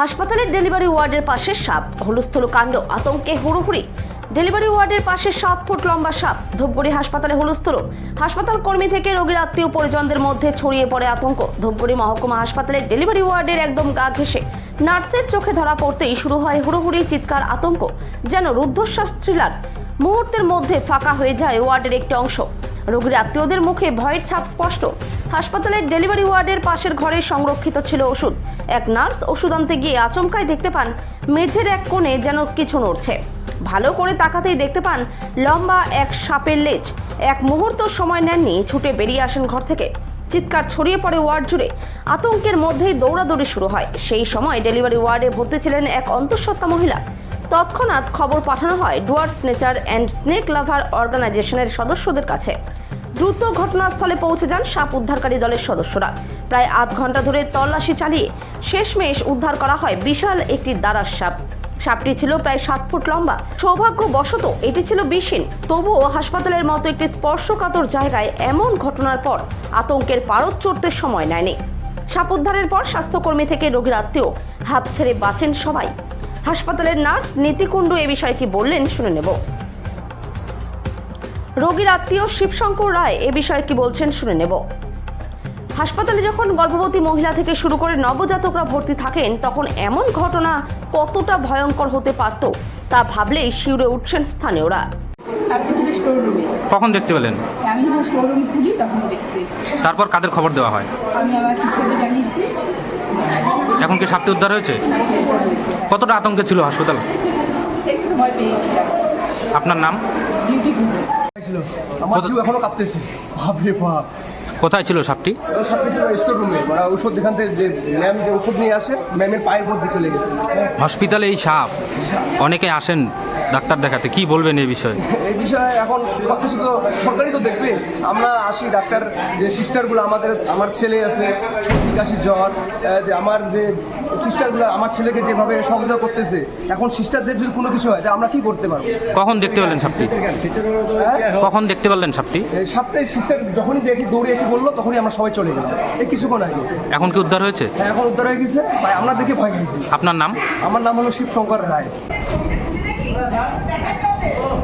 হাসপাতালের ডেলিভারি ওয়ার্ডের পাশে সাপ। হলুস্থল কাণ্ড, আতঙ্কে হুড়োহুড়ি। ডেলিভারি ওয়ার্ডের পাশে সাত ফুট লম্বা সাপ। ধূপগুড়ি হাসপাতালে হলুস্থল। হাসপাতাল কর্মী থেকে রোগীর আত্মীয় পরিজনদের মধ্যে ছড়িয়ে পড়ে আতঙ্ক। ধূপগুড়ি মহকুমা হাসপাতালের ডেলিভারি ওয়ার্ডের একদম গা ঘেসে নার্সের চোখে ধরা পড়তেই শুরু হয় হুড়োহুড়ি চিৎকার আতঙ্ক, যেন রুদ্ধশ্বাস থ্রিলার মুহূর্তের মধ্যে ফাঁকা হয়ে যায় ওয়ার্ডের একটি অংশ। রোগীর আত্মীয়দের মুখে ভয়ের ছাপ স্পষ্ট। হাসপাতালের ডেলিভারি ওয়ার্ডের পাশের ঘরে সংরক্ষিত ছিল ওষুধ। এক নার্স ওষুধ আনতে গিয়ে আচমকায় দেখতে পান মেঝের এক কোণে যেন কিছু নড়ছে। ভালো করে তাকাতেই দেখতে পান লম্বা এক সাপের লেজ। এক মুহূর্ত সময় নেননি, ছুটে বেরিয়ে আসেন ঘর থেকে। চিৎকার ছড়িয়ে পড়ে ওয়ার্ড জুড়ে। আতঙ্কের মধ্যেই দৌড়াদৌড়ি শুরু হয়। সেই সময় ডেলিভারি ওয়ার্ডে ভর্তি ছিলেন এক অন্তঃসত্ত্বা মহিলা। তৎক্ষণাৎ খবর পাঠানো হয় Dooars nature and snake lover অর্গানাইজেশনের সদস্যদের কাছে। দ্রুত ঘটনাস্থলে পৌঁছে যান সাপ উদ্ধারকারী দলের সদস্যরা। প্রায় আধ ঘণ্টা ধরে তল্লাশি চালিয়ে শেষমেশ উদ্ধার করা হয় বিশাল একটি দারাস সাপ। সাপটি ছিল প্রায় সাত ফুট লম্বা। সৌভাগ্যবশত এটি ছিল বিষহীন তবুও হাসপাতালের মতো একটি স্পর্শকাতর জায়গায় এমন ঘটনার পর আতঙ্কের পারদ চড়তে সময় নেয়নি। সাপ উদ্ধারের পর স্বাস্থ্যকর্মী থেকে রোগীর আত্মীয় হাঁপ ছেড়ে বাঁচেন সবাই। হাসপাতালের নার্স নীতিকুণ্ডু এ বিষয়ে কি বললেন শুনে নেব। রোগীর আত্মীয় শিবশঙ্কর রায় এ বিষয়ে কি বলছেন শুনে নেব। হাসপাতালে যখন গর্ভবতী মহিলা থেকে শুরু করে নবজাতকরা ভর্তি থাকেন তখন এমন ঘটনা কতটা ভয়ঙ্কর হতে পারত তা ভাবলেই শিউরে উঠছেন স্থানীয়রা। কখন দেখতে পেলেন? আমি যখন স্টোর খুলি তখনই দেখতে তারপর কাদের খবর দেওয়া হয়? আমি আমার সিস্টারকে জানিয়েছি। এখন কি সাপটি উদ্ধার হয়েছে? কতটা আতঙ্কে ছিল হাসপাতাল? একটু ভয় পেয়েছিলাম। আপনার নাম? ডিউটি ছিল। আমার জিউ এখনও কাঁপতেছে। বাপরে বাপ। কোথায় ছিল সাপটি? সাপটি ছিল স্টোর রুমে মানে ওষুধ এখান থেকে যে ম্যাম যে ওষুধ নিয়ে আসে ম্যামের পায়ের মধ্যে চলে গেছে। হসপিটালে এই সাপ। অনেকে আসেন ডাক্তার দেখাতে কি বলবেন এই বিষয়ে? এই বিষয়ে এখন সব কিছু তো সরকারই তো দেখবে। আমরা আসি ডাক্তার যে সিস্টারগুলো আমাদের আমার ছেলে আছে সর্দি কাশি জ্বর যে আমার যে সিস্টারগুলো আমার ছেলেকে যেভাবে সহযোগিতা করতেছে এখন সিস্টারদের যদি কোনো কিছু হয় তা আমরা কি করতে পারব? কখন দেখতে পেলেন সাপটি? হ্যাঁ? কখন দেখতে পারলেন সাপটি? এই সপ্তাহে সিস্টার যখনই দেখি দৌড়ে এসে বলল তখনই আমরা সবাই চলে গেলাম। এই কিছুক্ষণ আগে। এখন কি উদ্ধার হয়েছে? হ্যাঁ এখন উদ্ধার হয়ে গেছে। আমরা দেখে ভয় খাইছি। আপনার নাম? আমার নাম হলো শিবশঙ্কর রায়। Oh.